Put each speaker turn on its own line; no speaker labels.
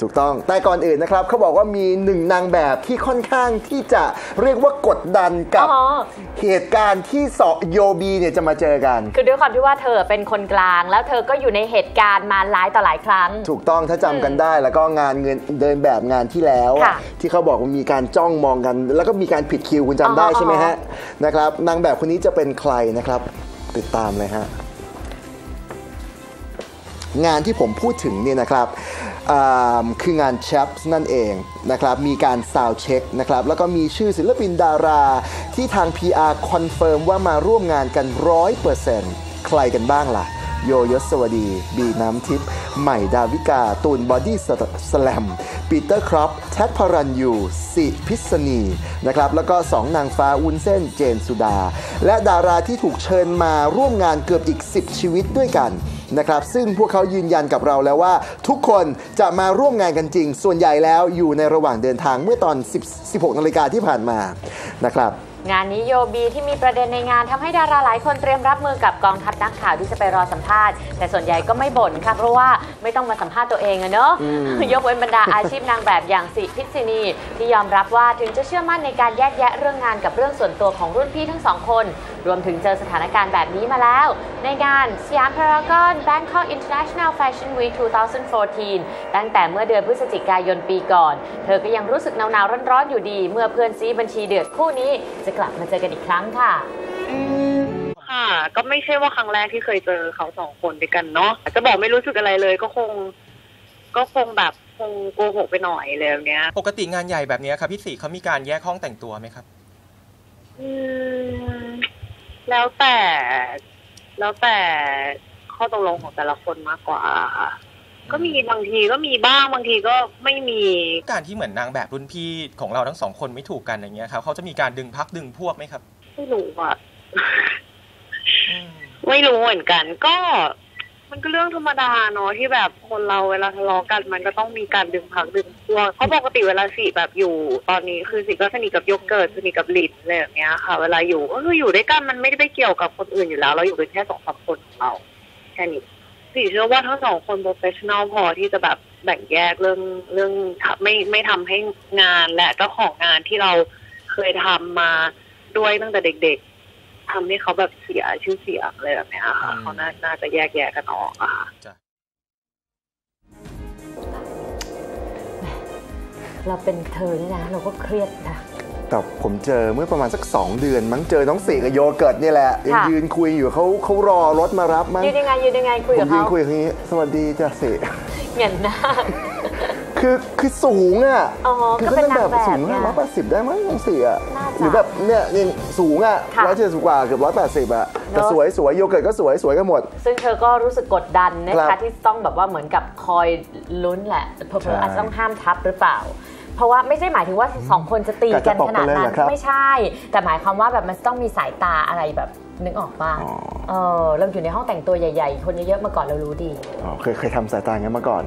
ถูกต้อง แต่ก่อนอื่นนะครับเขาบอกว่ามีหนึ่งนางแบบที่ค่อนข้างที่จะเรียกว่ากดดันกับ
อ๋อ
เหตุการณ์ที่สอโยบีเนี่ยจะมาเจอกัน
คือด้วยความที่ว่าเธอเป็นคนกลาง แล้วเธอก็อยู่ในเหตุการณ์มาหลายต่อหลายครั้ง
ถูกต้องถ้าจำกันได้แล้วก็งานเงินเดินแบบงานที่แล้วอะ
ค่ะ
ที่เขาบอกว่ามีการจ้องมองกัน แล้วก็มีการผิดคิวคุณจำได้
อ๋อ
ใช่ไหมฮะนะครับนางแบบคนนี้จะเป็นใครนะครับ ติดตามเลยฮะงานที่ผมพูดถึงเนี่ยนะครับอ่า คืองานแชปส์นั่นเองนะครับ มีการซาวเช็คนะครับ แล้วก็มีชื่อศิลปินดาราที่ทาง PR คอนเฟิร์มว่ามาร่วมงานกันร้อยเปอร์เซ็นต์ใครกันบ้างล่ะ โยยศสวัสดี บีน้ำทิพย์ ใหม่ดาวิกา ตูนบอดี้สแลมปีเตอร์ครอปแท็กพารันยูสิพิษณีนะครับแล้วก็ 2 นางฟ้าวุ้นเส้นเจนสุดา และดาราที่ถูกเชิญมาร่วมงานเกือบอีก 10 ชีวิตด้วยกันนะครับซึ่งพวกเขายืนยันกับเราแล้วว่า ทุกคนจะมาร่วมงานกันจริง ส่วนใหญ่แล้วอยู่ในระหว่างเดินทางเมื่อตอน10 16นาฬิกาที่ผ่านมานะครับ
งานนี้โยบีที่มีประเด็นในงานทำให้ดาราหลายคนเตรียมรับมือกับกองทัพนักข่าวที่จะไปรอสัมภาษณ์ แต่ส่วนใหญ่ก็ไม่บ่นค่ะเพราะว่าไม่ต้องมาสัมภาษณ์ตัวเองอะเนาะยกเว้นบรรดาอาชีพนางแบบอย่างสิพิษณี ที่ยอมรับว่าถึงจะเชื่อมั่นในการแยกแยะเรื่องงานกับเรื่องส่วนตัวของรุ่นพี่ทั้งสองคน รวมถึงเจอสถานการณ์แบบนี้มาแล้ว ในงานสยามพารากอน Bangkok International Fashion Week 2014 ตั้งแต่เมื่อเดือนพฤศจิกายนปีก่อน เธอก็ยังรู้สึกหนาวๆร้อนๆอยู่ดี เมื่อเพื่อนซีบัญชีเดือดคู่นี้ จะกลับมาเจอกันอีกครั้งค่ะ
ค่ะ ก็ไม่ใช่ว่าครั้งแรกที่เคยเจอเขาสองคนด้วยกันเนาะจะบอกไม่รู้สึกอะไรเลยก็คง ก็คงแบบคงโกหกไปหน่อยเลยแบบเนี้ย
ปกติงานใหญ่แบบนี้ครับพี่สีเขามีการแยกห้องแต่งตัวไหมครับ
อืม แล้วแต่แล้วแต่ข้อตกลงของแต่ละคนมากกว่าค่ะก็มีบางทีก็มีบ้างบางทีก็ไม่มี
การที่เหมือนนางแบบรุ่นพี่ของเราทั้งสองคนไม่ถูกกันอย่างเงี้ยครับเขาจะมีการดึงพักดึงพวกไหมครับ
ไม่รู้อะ
อืม
ไม่รู้เหมือนกัน ก็ มันก็เรื่องธรรมดาเนาะที่แบบคนเราเวลาทะเลาะกัน มันก็ต้องมีการดึงพักดึงพวกเพราะปกติเวลาสิแบบอยู่ ตอนนี้คือสิก็สนิทกับโยเกิร์ตสนิทกับลิดอะไรแบบเนี้ยค่ะ เวลาอยู่ก็คืออยู่ด้วยกันมันไม่ได้ไปเกี่ยวกับคนอื่นอยู่แล้ว เราอยู่กันแค่สองสามคนของเราแค่นี้สิเชื่อว่าทั้งสองคนโปรเฟชชั่นอลพอที่จะแบบแบ่งแยกเรื่องเรื่องไม่ไม่ทำให้งานและเจ้าของงานที่เราเคยทำมาด้วยตั้งแต่เด็กๆ ทำให้เขาแบบเสียชื่อเสียงอะไรแบบเนี้ยค่ะ
อืม
เขาน่าน่าจะแยกแยะกันออกอะค่ะ
จ้ะ
เราเป็นเธอนี่นะเราก็เครียดนะ
แต่ผมเจอเมื่อประมาณสัก 2 เดือน มั้งเจอน้องเสกกับโยเกิร์ตนี่แหละยัง
ค่ะ
ยืนคุยอยู่เขาเขารอรถมารับมั้ง
ยืนยังไงยืนยังไงคุย
ผ
กับ
มยืน
เขา
คุยอย่างนี้ สวัสดีจ้ะเสก
เหงียนหน้า
คือคือสูงอะ
อ๋อ
คื
ก็
เขา
เป็น
แบบ
นางแบบ
สูง
ไง
ร้อยแปดสิบได้มั้งน้องเสีย
น่าจะ
หรือแบบเนี่ยนี่สูงอะ
ค่ะ
ร้อยเจ็ดสิบกว่าเกือบร้อยแปดสิบอะแต่
เนอะ
สวยสวยโยเกิร์ตก็สวยสวยกันหมด
ซึ่งเธอก็รู้สึกกดดันนะ
ครั
คะ
บ
ที่ต้องแบบว่าเหมือนกับคอยลุ้นแหละเผล
ใช่
อๆอาจจะต้องห้ามทับหรือเปล่าเพราะว่าไม่ใช่หมายถึงว่าสองคนจะตีกัน
กะจะตบ
ขนาด
กันเลย
นั้
เหร
น
อครับ
ไม่ใช่ แต่หมายความว่าแบบมันต้องมีสายตาอะไรแบบนึกออกป่ะ
อ๋อ
เออเราอยู่ในห้องแต่งตัวใหญ่ ๆ คนเยอะๆมาก่อนเรารู้ดี
อ๋อเคยเคยทำสายตางั้นมาก่อน